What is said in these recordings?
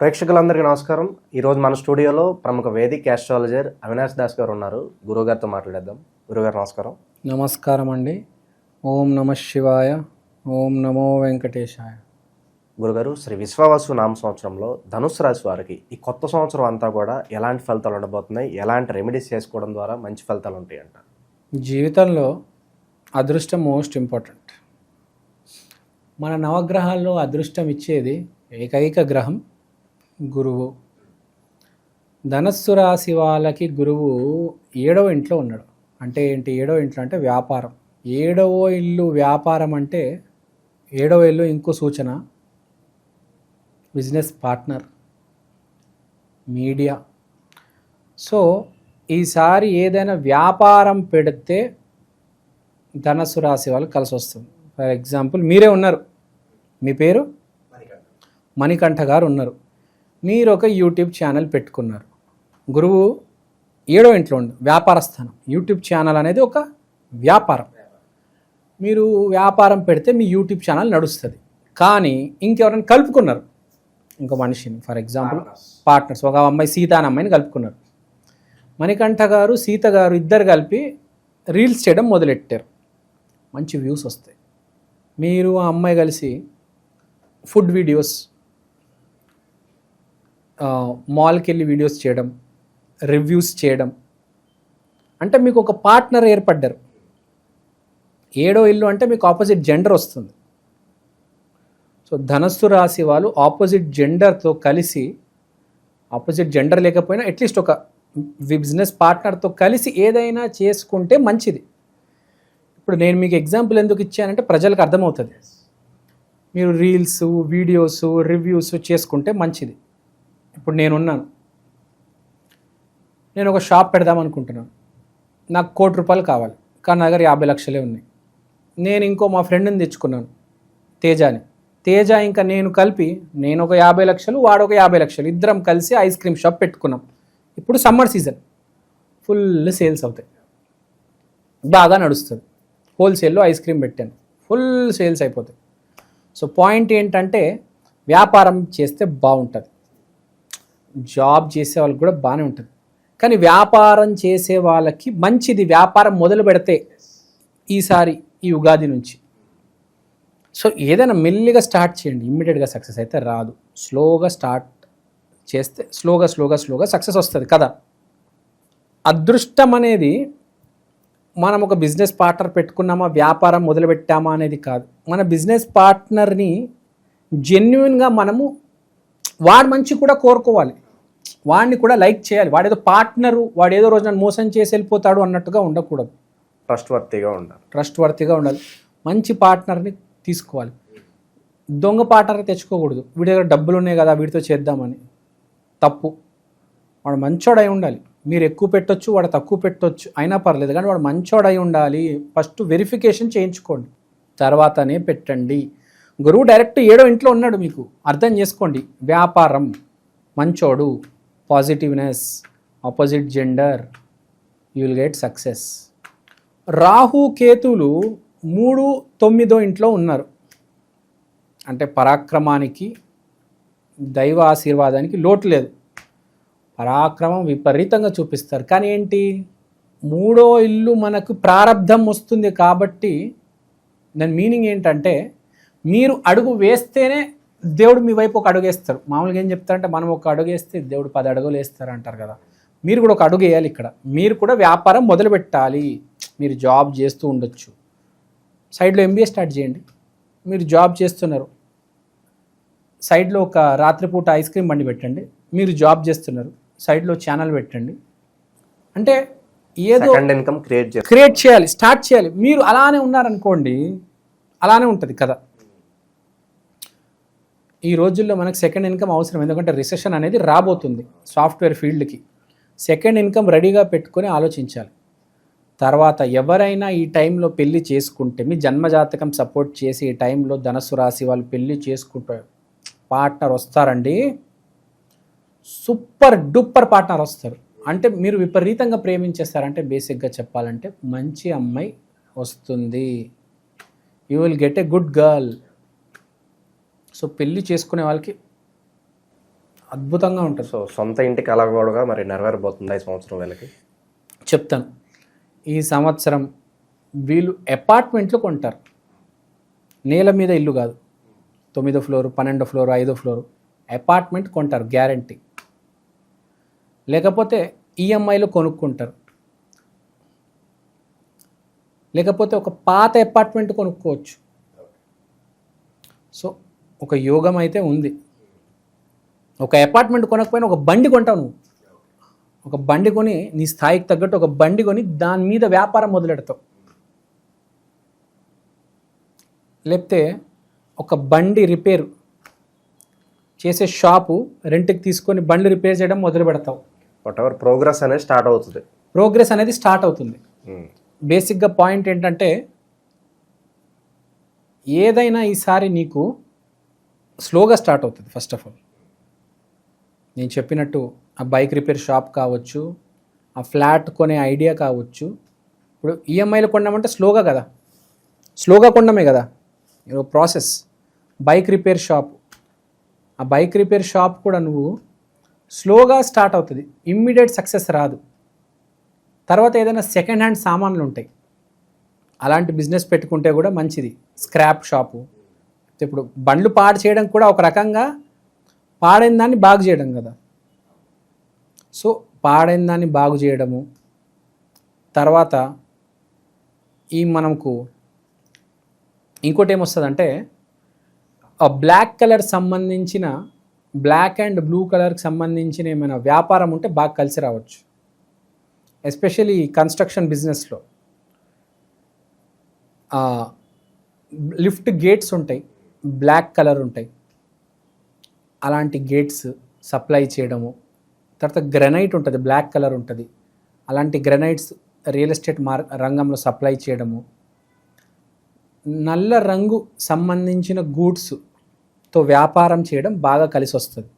ప్రేక్షకులందరికీ నమస్కారం. ఈరోజు మన స్టూడియోలో ప్రముఖ వేదిక్ ఆస్ట్రాలజర్ అవినాష్ దాస్ గారు ఉన్నారు. గురువుగారితో మాట్లాడేద్దాం. గురుగారు నమస్కారం. నమస్కారం అండి. ఓం నమ శివాయ ఓం నమో వెంకటేశాయ. గురుగారు శ్రీ విశ్వవాసు నామ సంవత్సరంలో ధనుసు రాశి వారికి ఈ కొత్త సంవత్సరం అంతా కూడా ఎలాంటి ఫలితాలు ఉండబోతున్నాయి? ఎలాంటి రెమెడీస్ చేసుకోవడం ద్వారా మంచి ఫలితాలు ఉంటాయి అంట జీవితంలో అదృష్టం మోస్ట్ ఇంపార్టెంట్. మన నవగ్రహాల్లో అదృష్టం ఇచ్చేది ఏకైక గ్రహం గురువు. ధనస్సు రాశి వాళ్ళకి గురువు ఏడవ ఇంట్లో ఉన్నాడు. అంటే ఏంటి? ఏడవ ఇంట్లో అంటే వ్యాపారం. ఏడవ ఇల్లు వ్యాపారం అంటే ఏడవ ఇల్లు ఇంకో సూచన. Business partner. మీడియా. సో ఈసారి ఏదైనా వ్యాపారం పెడితే ధనస్సు రాశి వాళ్ళు కలిసి వస్తుంది ఫర్ ఎగ్జాంపుల్ మీరే ఉన్నారు. మీ పేరు? మణికంఠ గారు ఉన్నారు. మీరు ఒక యూట్యూబ్ ఛానల్ పెట్టుకున్నారు. గురువు ఏడో ఇంట్లో ఉంది వ్యాపార స్థానం యూట్యూబ్ ఛానల్ అనేది ఒక వ్యాపారం. మీరు వ్యాపారం పెడితే మీ యూట్యూబ్ ఛానల్ నడుస్తుంది. కానీ ఇంకెవరైనా కలుపుకున్నారు. ఇంకో మనిషిని ఫర్ ఎగ్జాంపుల్ పార్ట్నర్స్. ఒక అమ్మాయి సీత అనే అమ్మాయిని కలుపుకున్నారు. మణికంఠ గారు సీత గారు ఇద్దరు కలిపి రీల్స్ చేయడం మొదలెట్టారు. మంచి వ్యూస్ వస్తాయి. మీరు ఆ అమ్మాయి కలిసి ఫుడ్ వీడియోస్ మాల్కి వెళ్ళి వీడియోస్ చేయడం రివ్యూస్ చేయడం. అంటే మీకు ఒక పార్ట్నర్ ఏర్పడ్డారు. ఏడో ఇల్లు అంటే మీకు ఆపోజిట్ జెండర్ వస్తుంది. సో ధనస్సు రాశి వాళ్ళు ఆపోజిట్ జెండర్తో కలిసి ఆపోజిట్ జెండర్ లేకపోయినా అట్లీస్ట్ ఒక బిజినెస్ పార్ట్నర్తో కలిసి ఏదైనా చేసుకుంటే మంచిది. ఇప్పుడు నేను మీకు ఎగ్జాంపుల్ ఎందుకు ఇచ్చానంటే ప్రజలకు అర్థమవుతుంది. మీరు రీల్స్ వీడియోస్ రివ్యూస్ చేసుకుంటే మంచిది. ఇప్పుడు నేనున్నాను. నేను ఒక షాప్ పెడదాం అనుకుంటున్నాను నాకు కోటి రూపాయలు కావాలి. కానీ నా దగ్గర యాభై లక్షలే ఉన్నాయి. నేను ఇంకో మా ఫ్రెండ్ని తెచ్చుకున్నాను తేజాని. తేజ ఇంకా నేను కలిపి నేను ఒక యాభై లక్షలు వాడు ఒక యాభై లక్షలు ఇద్దరం కలిసి ఐస్ క్రీమ్ షాప్ పెట్టుకున్నాం. ఇప్పుడు సమ్మర్ సీజన్. ఫుల్ సేల్స్ అవుతాయి. బాగా నడుస్తుంది. హోల్సేల్లో ఐస్ క్రీమ్ పెట్టాను. ఫుల్ సేల్స్ అయిపోతాయి. సో పాయింట్ ఏంటంటే వ్యాపారం చేస్తే బాగుంటుంది. జాబ్ చేసే వాళ్ళకి కూడా బాగానే ఉంటుంది. కానీ వ్యాపారం చేసే వాళ్ళకి మంచిది వ్యాపారం మొదలు పెడితే ఈసారి ఈ ఉగాది నుంచి. సో ఏదైనా మెల్లిగా స్టార్ట్ చేయండి. ఇమ్మీడియట్గా సక్సెస్ అయితే రాదు. స్లోగా స్టార్ట్ చేస్తే స్లోగా స్లోగా స్లోగా సక్సెస్ వస్తుంది కదా. అదృష్టం అనేది మనం ఒక బిజినెస్ పార్ట్నర్ పెట్టుకున్నామా వ్యాపారం మొదలుపెట్టామా అనేది కాదు. మన బిజినెస్ పార్ట్నర్ని జెన్యున్గా మనము వాడు మంచి కూడా కోరుకోవాలి. వాడిని కూడా లైక్ చేయాలి. వాడేదో పార్ట్నరు వాడు ఏదో రోజు నన్ను మోసం చేసి వెళ్ళిపోతాడు అన్నట్టుగా ఉండకూడదు. ట్రస్ట్ వర్తీగా ఉండాలి. ట్రస్ట్ వర్తిగా ఉండాలి. మంచి పార్ట్నర్ని తీసుకోవాలి. దొంగ పార్ట్నర్ తెచ్చుకోకూడదు. వీడి దగ్గర డబ్బులు ఉన్నాయి కదా వీడితో చేద్దామని. తప్పు. వాడు మంచోడై ఉండాలి. మీరు ఎక్కువ పెట్టొచ్చు వాడు తక్కువ పెట్టొచ్చు అయినా పర్లేదు. కానీ వాడు మంచోడై ఉండాలి. ఫస్ట్ వెరిఫికేషన్ చేయించుకోండి. తర్వాతనే పెట్టండి. గురువు డైరెక్ట్ ఏడో ఇంట్లో ఉన్నాడు మీకు. అర్థం చేసుకోండి. వ్యాపారం. మంచోడు. Positiveness opposite gender you will get success Rahu కేతులు మూడు తొమ్మిదో ఇంట్లో ఉన్నారు. అంటే పరాక్రమానికి దైవ ఆశీర్వాదానికి లోటు లేదు. పరాక్రమం విపరీతంగా చూపిస్తారు. కానీ ఏంటి? మూడో ఇల్లు మనకు ప్రారంధం వస్తుంది కాబట్టి దాని మీనింగ్ ఏంటంటే మీరు అడుగు వేస్తేనే దేవుడు మీ వైపు ఒక అడుగు వేస్తారు. మామూలుగా ఏం చెప్తారంటే మనం ఒక అడుగు వేస్తే దేవుడు పది అడుగులు వేస్తారు అంటారు కదా. మీరు కూడా ఒక అడుగు వేయాలి ఇక్కడ. మీరు కూడా వ్యాపారం మొదలు పెట్టాలి. మీరు జాబ్ చేస్తూ ఉండొచ్చు. సైడ్లో ఎంబీఏ స్టార్ట్ చేయండి. మీరు జాబ్ చేస్తున్నారు. సైడ్లో ఒక రాత్రిపూట ఐస్ క్రీమ్ బండి పెట్టండి. మీరు జాబ్ చేస్తున్నారు. సైడ్లో ఛానల్ పెట్టండి. అంటే ఏదో ఇన్కమ్ క్రియేట్ క్రియేట్ చేయాలి స్టార్ట్ చేయాలి. మీరు అలానే ఉన్నారనుకోండి అలానే ఉంటుంది కదా ఈ రోజుల్లో మనకు సెకండ్ ఇన్కమ్ అవసరం. ఎందుకంటే రిసెషన్ అనేది రాబోతుంది సాఫ్ట్వేర్ ఫీల్డ్కి సెకండ్ ఇన్కమ్ రెడీగా పెట్టుకొని ఆలోచించాలి. తర్వాత ఎవరైనా ఈ టైంలో పెళ్ళి చేసుకుంటే మీ జన్మజాతకం సపోర్ట్ చేసి ఈ టైంలో ధనస్సు రాశి వాళ్ళు పెళ్ళి చేసుకుంటారు పార్ట్నర్ వస్తారండి. సూపర్ డూపర్ పార్ట్నర్ వస్తారు. అంటే మీరు విపరీతంగా ప్రేమించేస్తారంటే బేసిక్గా చెప్పాలంటే మంచి అమ్మాయి వస్తుంది. You will get a good girl so పెళ్ళి చేసుకునే వాళ్ళకి అద్భుతంగా ఉంటుంది. సో సొంత ఇంటికి అలా కూడా మరి నెరవేరబోతుంది ఈ సంవత్సరం వీళ్ళకి చెప్తాను. ఈ సంవత్సరం వీళ్ళు అపార్ట్మెంట్లు కొంటారు. నేల మీద ఇల్లు కాదు. తొమ్మిదో ఫ్లోర్ పన్నెండో ఫ్లోర్ ఐదో ఫ్లోర్ అపార్ట్మెంట్ కొంటారు గ్యారంటీ లేకపోతే ఈఎంఐలో కొనుక్కుంటారు. లేకపోతే ఒక పాత అపార్ట్మెంట్ కొనుక్కోవచ్చు. సో ఒక యోగం అయితే ఉంది. ఒక అపార్ట్మెంట్ కొనకపోయినా ఒక బండి కొంటావు నువ్వు. ఒక బండి కొని నీ స్థాయికి తగ్గట్టు ఒక బండి కొని దాని మీద వ్యాపారం మొదలెడతావు. లేకపోతే ఒక బండి రిపేర్ చేసే షాపు రెంట్కి తీసుకొని బండి రిపేర్ చేయడం మొదలు పెడతావు. వాట్ ఎవర్ ప్రోగ్రెస్ అనేది స్టార్ట్ అవుతుంది. ప్రోగ్రెస్ అనేది స్టార్ట్ అవుతుంది. బేసిక్గా పాయింట్ ఏంటంటే ఏదైనా ఈసారి నీకు స్లోగా స్టార్ట్ అవుతుంది ఫస్ట్ ఆఫ్ ఆల్ నేను చెప్పినట్టు ఆ బైక్ రిపేర్ షాప్ కావచ్చు ఆ ఫ్లాట్ కొనే ఐడియా కావచ్చు. ఇప్పుడు ఈఎంఐలో కొన్నామంటే స్లోగా కదా. స్లోగా కొనడమే కదా. ప్రాసెస్. Bike repair shop. ఆ బైక్ రిపేర్ షాప్ కూడా నువ్వు స్లోగా స్టార్ట్ అవుతుంది. ఇమ్మీడియట్ సక్సెస్ రాదు. తర్వాత ఏదైనా సెకండ్ హ్యాండ్ సామాన్లు ఉంటాయి. అలాంటి బిజినెస్ పెట్టుకుంటే కూడా మంచిది. Scrap shop. ఇప్పుడు బండ్లు పాడు చేయడం కూడా ఒక రకంగా పాడైన దాన్ని బాగు చేయడం కదా. సో పాడైన దాన్ని బాగు చేయడము. తర్వాత ఈ మనకు ఇంకోటి ఏమొస్తుందంటే ఆ బ్లాక్ కలర్ సంబంధించిన బ్లాక్ అండ్ బ్లూ కలర్కి సంబంధించిన ఏమైనా వ్యాపారం ఉంటే బాగా కలిసి రావచ్చు. ఎస్పెషలీ కన్స్ట్రక్షన్ బిజినెస్లో. లిఫ్ట్ గేట్స్ ఉంటాయి. బ్లాక్ కలర్ ఉంటాయి. అలాంటి గేట్స్ సప్లై చేయడము. తర్వాత గ్రెనైట్ ఉంటుంది బ్లాక్ కలర్ ఉంటుంది. అలాంటి గ్రెనైట్స్ రియల్ ఎస్టేట్ మార్ రంగంలో సప్లై చేయడము. నల్ల రంగు సంబంధించిన గూడ్స్తో వ్యాపారం చేయడం బాగా కలిసి వస్తుంది.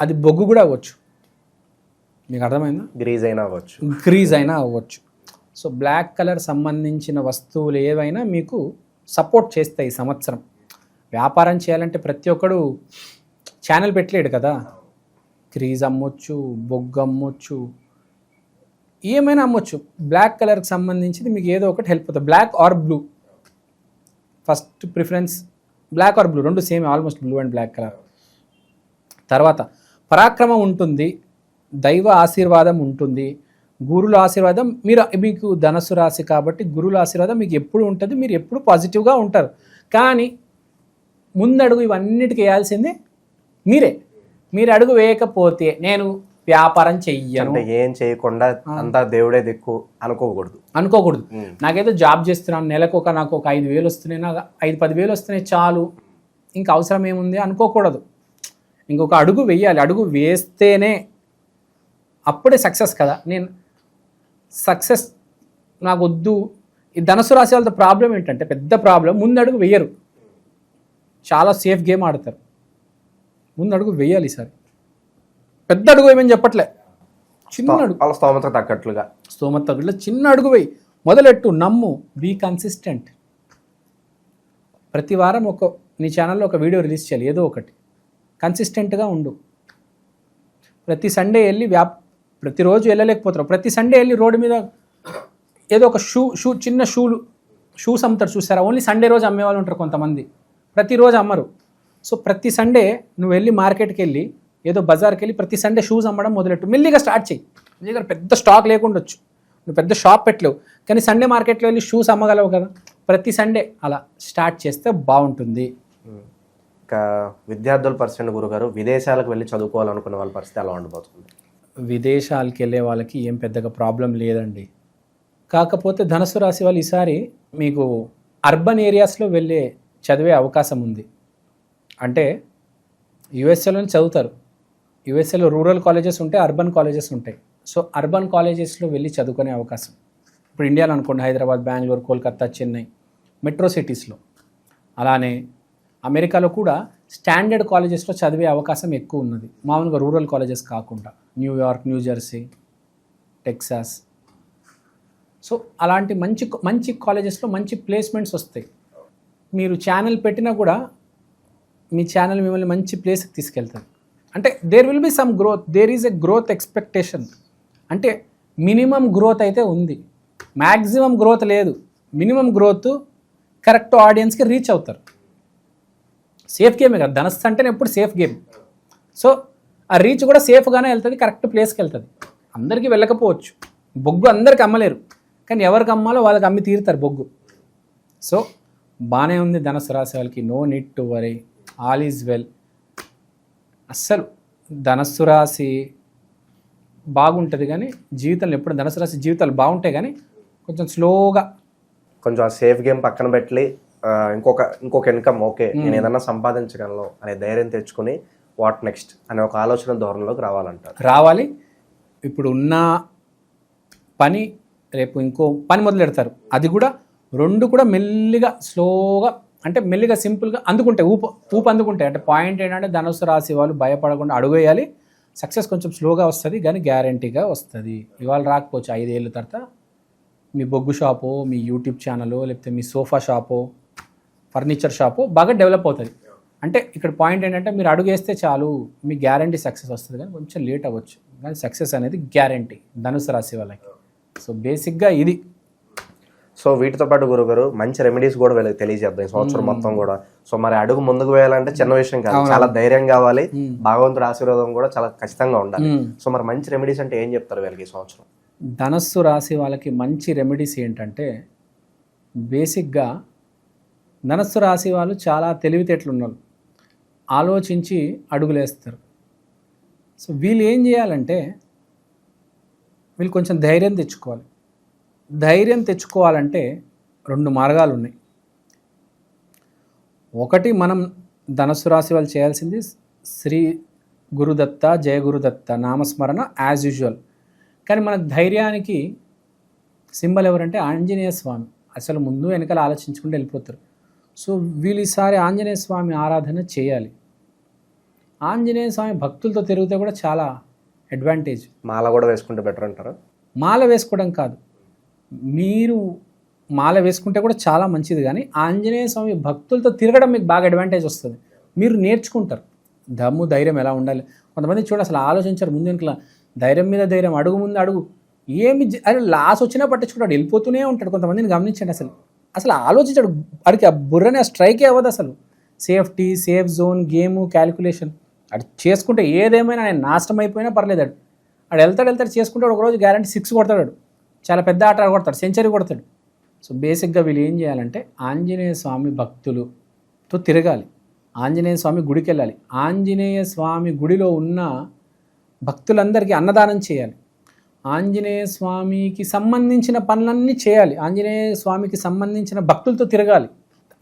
అది బొగ్గు కూడా అవ్వచ్చు. మీకు అర్థమైందా? గ్రీజ్ అయినా అవ్వచ్చు. గ్రీజ్ అయినా అవ్వచ్చు. సో బ్లాక్ కలర్ సంబంధించిన వస్తువులు ఏవైనా మీకు సపోర్ట్ చేస్తాయి ఈ సంవత్సరం. వ్యాపారం చేయాలంటే ప్రతి ఒక్కడు ఛానల్ పెట్టలేడు కదా. క్రీజ్ అమ్మొచ్చు బొగ్గు అమ్మొచ్చు ఏమైనా అమ్మొచ్చు. బ్లాక్ కలర్కి సంబంధించింది మీకు ఏదో ఒకటి హెల్ప్ అవుతుంది. Black or blue. First preference black or blue. రెండు same almost blue and black colour. తర్వాత పరాక్రమం ఉంటుంది దైవ ఆశీర్వాదం ఉంటుంది గురుల ఆశీర్వాదం మీరు మీకు ధనస్సు రాశి కాబట్టి గురుల ఆశీర్వాదం మీకు ఎప్పుడు ఉంటుంది మీరు ఎప్పుడు పాజిటివ్గా ఉంటారు. కానీ ముందడుగు ఇవన్నిటికి వేయాల్సింది మీరే. మీరు అడుగు వేయకపోతే నేను వ్యాపారం చెయ్యను. ఏం చేయకుండా అంతా దేవుడే దిక్కు అనుకోకూడదు. అనుకోకూడదు. నాకైతే జాబ్ చేస్తున్నాను నెలకు ఒక నాకు ఒక ఐదు వేలు వస్తున్నాయి నాకు ఐదు పది వేలు వస్తున్నాయి చాలు. ఇంకా అవసరం ఏముంది అనుకోకూడదు. ఇంకొక అడుగు వెయ్యాలి అడుగు వేస్తేనే అప్పుడే సక్సెస్ కదా. నేను సక్సెస్ నాకు వద్దు ఈ ధనసు రాశి వాళ్ళతో ప్రాబ్లం ఏంటంటే పెద్ద ప్రాబ్లం ముందు అడుగు వెయ్యరు చాలా సేఫ్ గేమ్ ఆడతారు. ముందు అడుగు వెయ్యాలి ఈసారి. పెద్ద అడుగు ఏమని చెప్పట్లే. చిన్న అడుగు. వాళ్ళ స్తోమత తగ్గట్లుగా. స్తోమత తగ్గులో చిన్న అడుగు వేయి. మొదలెట్టు నమ్ము. బీ కన్సిస్టెంట్ ప్రతి వారం ఒక నీ ఛానల్లో ఒక వీడియో రిలీజ్ చేయాలి. ఏదో ఒకటి. కన్సిస్టెంట్గా ఉండు. ప్రతి సండే వెళ్ళి వ్యాప్ ప్రతిరోజు వెళ్ళలేకపోతారు ప్రతి సండే వెళ్ళి రోడ్డు మీద ఏదో ఒక షూ షూ చిన్న షూలు షూస్ అమ్ముతారు చూసారా? ఓన్లీ సండే రోజు అమ్మేవాళ్ళు ఉంటారు కొంతమంది. ప్రతిరోజు అమ్మరు. సో ప్రతి సండే నువ్వు వెళ్ళి మార్కెట్కి వెళ్ళి ఏదో బజార్కి వెళ్ళి ప్రతి సండే షూస్ అమ్మడం మొదలెట్టు. మెల్లిగా స్టార్ట్ చేయి. నీ దగ్గర పెద్ద స్టాక్ లేకుండొచ్చు నువ్వు పెద్ద షాప్ పెట్టలేవు. కానీ సండే మార్కెట్లో వెళ్ళి షూస్ అమ్మగలవు కదా? ప్రతి సండే అలా స్టార్ట్ చేస్తే బాగుంటుంది. ఇంకా విద్యార్థుల పరిస్థితి గురుగారు విదేశాలకు వెళ్ళి చదువుకోవాలనుకున్న వాళ్ళ పరిస్థితి ఎలా ఉండబోతుంది? విదేశాలకు వెళ్ళే వాళ్ళకి ఏం పెద్దగా ప్రాబ్లం లేదండి. కాకపోతే ధనుసు రాశి వాళ్ళు ఈసారి మీకు అర్బన్ ఏరియాస్లో వెళ్ళే చదివే అవకాశం ఉంది. అంటే యుఎస్ఏలోనే చదువుతారు. యుఎస్ఏలో రూరల్ కాలేజెస్ ఉంటాయి అర్బన్ కాలేజెస్ ఉంటాయి. సో అర్బన్ కాలేజెస్లో వెళ్ళి చదువుకునే అవకాశం. ఇప్పుడు ఇండియాలో అనుకోండి హైదరాబాద్ బెంగళూరు కోల్కతా చెన్నై మెట్రో సిటీస్లో. అలానే అమెరికాలో కూడా స్టాండర్డ్ కాలేజెస్లో చదివే అవకాశం ఎక్కువ ఉన్నది. మామూలుగా రూరల్ కాలేజెస్ కాకుండా. New York New Jersey Texas. So అలాంటి మంచి మంచి కాలేజెస్లో మంచి ప్లేస్మెంట్స్ వస్తాయి. మీరు ఛానల్ పెట్టినా కూడా మీ ఛానల్ మిమ్మల్ని మంచి ప్లేస్కి తీసుకెళ్తుంది. అంటే there will be some growth there is a growth expectation అంటే మినిమం గ్రోత్ అయితే ఉంది. మ్యాక్సిమం గ్రోత్ లేదు. మినిమం గ్రోత్ కరెక్ట్ ఆడియన్స్కి రీచ్ అవుతారు. సేఫ్ గేమే కదా. ధనస్ అంటేనే ఎప్పుడు సేఫ్ గేమ్ సో ఆ రీచ్ కూడా సేఫ్గానే వెళ్తుంది కరెక్ట్ ప్లేస్కి వెళ్తుంది. అందరికీ వెళ్ళకపోవచ్చు. బొగ్గు అందరికి అమ్మలేరు. కానీ ఎవరికి అమ్మాలో వాళ్ళకి అమ్మి తీరుతారు బొగ్గు. సో బాగానే ఉంది ధనస్సు రాశి వాళ్ళకి. No need to worry all is well అస్సలు ధనస్సు రాశి బాగుంటుంది కానీ జీవితంలో ఎప్పుడు ధనుసు రాశి జీవితాలు బాగుంటాయి కానీ కొంచెం స్లోగా కొంచెం సేఫ్ గేమ్ పక్కన పెట్టి ఇంకొక ఇంకొక ఇన్కమ్ ఓకే నేను ఏదన్నా సంపాదించగలను అనే ధైర్యం తెచ్చుకుని వాట్ నెక్స్ట్ అనే ఒక ఆలోచన ధోరణిలోకి రావాలంటారు. రావాలి. ఇప్పుడు ఉన్న పని రేపు ఇంకో పని మొదలెడతారు అది కూడా రెండు కూడా మెల్లిగా స్లోగా అంటే మెల్లిగా సింపుల్గా అందుకుంటాయి ఊపు ఊపు అందుకుంటాయి. అంటే పాయింట్ ఏంటంటే ధనుసు రాశి వాళ్ళు భయపడకుండా అడుగేయాలి. సక్సెస్ కొంచెం స్లోగా వస్తుంది కానీ గ్యారంటీగా వస్తుంది. ఇవాళ రాకపోవచ్చు ఐదేళ్ళ తర్వాత మీ బొగ్గు షాపు మీ యూట్యూబ్ ఛానల్ లేకపోతే మీ సోఫా షాపు ఫర్నిచర్ షాపు బాగా డెవలప్ అవుతుంది. అంటే ఇక్కడ పాయింట్ ఏంటంటే మీరు అడుగు వేస్తే చాలు మీ గ్యారంటీ సక్సెస్ వస్తుంది కానీ కొంచెం లేట్ అవ్వచ్చు. కానీ సక్సెస్ అనేది గ్యారంటీ ధనుసు రాశి వాళ్ళకి. సో బేసిక్గా ఇది. సో వీటితో పాటు గురుగారు మంచి రెమెడీస్ కూడా వీళ్ళకి తెలియజేద్దాం ఈ సంవత్సరం మొత్తం కూడా. సో మరి అడుగు ముందుకు వేయాలంటే చిన్న విషయం కాదు. చాలా ధైర్యం కావాలి. భగవంతుడి ఆశీర్వాదం కూడా చాలా ఖచ్చితంగా ఉండాలి. సో మరి మంచి రెమెడీస్ అంటే ఏం చెప్తారు వీళ్ళకి ఈ సంవత్సరం? ధనస్సు రాశి వాళ్ళకి మంచి రెమెడీస్ ఏంటంటే బేసిక్గా ధనస్సు రాశి వాళ్ళు చాలా తెలివితేటలు ఉన్నారు ఆలోచించి అడుగులేస్తారు. సో వీళ్ళు ఏం చేయాలంటే వీళ్ళు కొంచెం ధైర్యం తెచ్చుకోవాలి. ధైర్యం తెచ్చుకోవాలంటే రెండు మార్గాలు ఉన్నాయి. ఒకటి మనం ధనస్సు రాశి వాళ్ళు చేయాల్సింది శ్రీ గురుదత్త జయ గురుదత్త నామస్మరణ యాజ్ యూజువల్ కానీ మన ధైర్యానికి సింబల్ ఎవరంటే ఆంజనేయ స్వామి. అసలు ముందు వెనకాల ఆలోచించుకుంటూ వెళ్ళిపోతారు. సో వీళ్ళు ఈసారి ఆంజనేయ స్వామి ఆరాధన చేయాలి. ఆంజనేయ స్వామి భక్తులతో తిరిగితే కూడా చాలా అడ్వాంటేజ్ మాల కూడా వేసుకుంటే బెటర్ అంటారా? మాల వేసుకోవడం కాదు. మీరు మాల వేసుకుంటే కూడా చాలా మంచిది కానీ ఆంజనేయ స్వామి భక్తులతో తిరగడం మీకు బాగా అడ్వాంటేజ్ వస్తుంది. మీరు నేర్చుకుంటారు. దమ్ము ధైర్యం ఎలా ఉండాలి? కొంతమంది చూడ అసలు ఆలోచించారు ముందు వెనకల. ధైర్యం మీద ధైర్యం అడుగు ముందు అడుగు. ఏమి అరే లాస్ వచ్చినా పట్టించుకుంటాడు వెళ్ళిపోతూనే ఉంటాడు. కొంతమందిని గమనించండి అసలు. అసలు ఆలోచించాడు. అడికి ఆ బుర్రని స్ట్రైకే అవ్వదు అసలు. Safety safe zone game calculation అటు చేసుకుంటే ఏదేమైనా ఆయన నాశనం అయిపోయినా పర్లేదు అడు ఆడు వెళ్తాడు వెళ్తాడు చేసుకుంటాడు ఒకరోజు గ్యారంటీ సిక్స్ కొడతాడు వాడు. చాలా పెద్ద ఆట కొడతాడు సెంచరీ కొడతాడు. సో బేసిక్గా వీళ్ళు ఏం చేయాలంటే ఆంజనేయ స్వామి భక్తులుతో తిరగాలి. ఆంజనేయ స్వామి గుడికి వెళ్ళాలి ఆంజనేయ స్వామి గుడిలో ఉన్న భక్తులందరికీ అన్నదానం చేయాలి. ఆంజనేయ స్వామికి సంబంధించిన పనులన్నీ చేయాలి. ఆంజనేయ స్వామికి సంబంధించిన భక్తులతో తిరగాలి.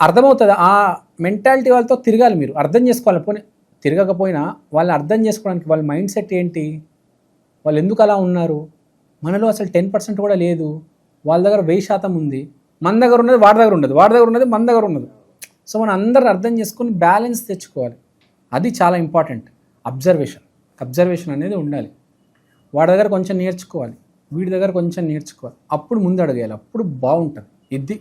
అర్థమవుతుంది? ఆ మెంటాలిటీ వాళ్ళతో తిరగాలి మీరు. అర్థం చేసుకోవాలి. పోనీ తిరగకపోయినా వాళ్ళని అర్థం చేసుకోవడానికి వాళ్ళ మైండ్ సెట్ ఏంటి? వాళ్ళు ఎందుకు అలా ఉన్నారు? మనలో అసలు టెన్ పర్సెంట్ కూడా లేదు. వాళ్ళ దగ్గర వెయ్యి శాతం ఉంది. మన దగ్గర ఉన్నది వాడి దగ్గర ఉండదు వాడి దగ్గర ఉన్నది మన దగ్గర ఉన్నది. సో మనం అందరు అర్థం చేసుకొని బ్యాలెన్స్ తెచ్చుకోవాలి. అది చాలా ఇంపార్టెంట్ అబ్జర్వేషన్ అబ్జర్వేషన్ అనేది ఉండాలి. వాడి దగ్గర కొంచెం నేర్చుకోవాలి. వీడి దగ్గర కొంచెం నేర్చుకోవాలి. అప్పుడు ముందు అడగేయాలి. అప్పుడు బాగుంటుంది. ఇది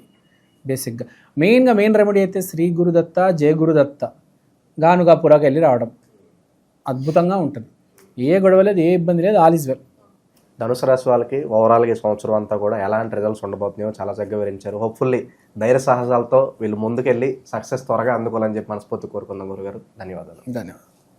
బేసిక్గా మెయిన్గా మెయిన్ రెమెడీ అయితే శ్రీ గురుదత్త జయ గురుదత్త గానుగా పురాకి వెళ్ళి రావడం. అద్భుతంగా ఉంటుంది. ఏ గొడవ లేదు ఏ ఇబ్బంది లేదు ఆల్ ఈజ్ వెల్ ధనుసు రాశి వాళ్ళకి ఓవరాల్గా ఈ సంవత్సరం అంతా కూడా ఎలాంటి రిజల్ట్స్ ఉండబోతున్నాయో చాలా చక్కగా వివరించారు. హోప్ఫుల్లీ ధైర్య సాహసాలతో వీళ్ళు ముందుకెళ్ళి సక్సెస్ త్వరగా అందుకోవాలని చెప్పి మనస్ఫూర్తి కోరుకుందాం గురుగారు. ధన్యవాదాలు. ధన్యవాదాలు.